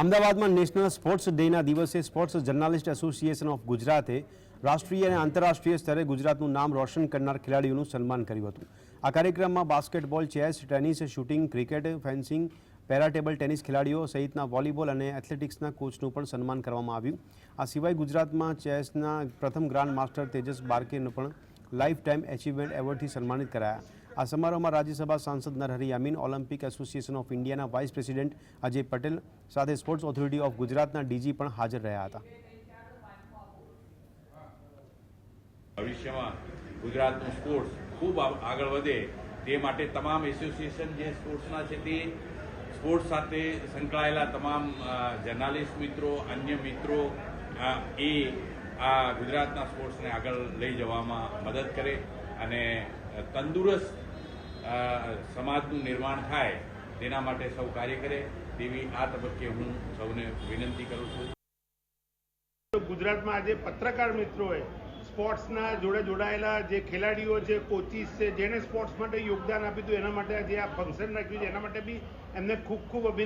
અમદાવાદમાં national sports ડેના દિવસે sports journalist association of ગુજરાતે રાષ્ટ્રીય અને આંતરરાષ્ટ્રીય સ્તરે ગુજરાતનું નામ રોશન કરનાર ખેલાડીઓનું સન્માન કર્યું હતું. આ કાર્યક્રમમાં basketball, chess, tennis, shooting, cricket, fencing, para table tennis ખેલાડીઓ સહિતના વોલીબોલ અને એથ્લેટિક્સના કોચનું પણ સન્માન કરવામાં આવ્યું. આ સિવાય ગુજરાતમાં ચેસના પ્રથમ ગ્રાન્ડ માસ્ટર તેજસ બારકેનું પણ લાઈફ ટાઈમ એચિવમેન્ટ એવોર્ડથી સન્માનિત કરાયા. આ સમારોહમાં રાજ્યસભા સાંસદ Narhari Amin Olympic association of ઇન્ડિયાના વાઇસ પ્રેસિડેન્ટ અજય પટેલ સાથે સ્પોર્ટ્સ ઓથોરિટી ઓફ ગુજરાતના ડીજી પણ હાજર રહ્યા હતા. ભવિષ્યમાં ગુજરાતનું સ્પોર્ટ્સ ખૂબ આગળ વધે તે માટે તમામ એસોસિએશન જે સ્પોર્ટ્સના છે તે સ્પોર્ટ્સ સાથે સંકળાયેલા તમામ જર્નાલિસ્ટ મિત્રો, અન્ય મિત્રો એ આ ગુજરાતના સ્પોર્ટ્સને આગળ લઈ જવામાં મદદ કરે અને તંદુરસ્ત સમાજનું નિર્માણ થાય, તેના માટે સૌ કાર્ય કરે, તેવી આ તબક્કે હું સૌને વિનંતી કરું છું. ગુજરાતમાં આજે પત્રકાર મિત્રોએ સ્પોર્ટ્સના જોડે જોડાયેલા જે ખેલાડીઓ છે, કોચિસ છે, જેણે સ્પોર્ટ્સ માટે યોગદાન આપ્યું હતું, એના માટે આજે આ ફંક્શન રાખ્યું છે. એના માટે બી એમને ખૂબ ખૂબ અભિનંદન.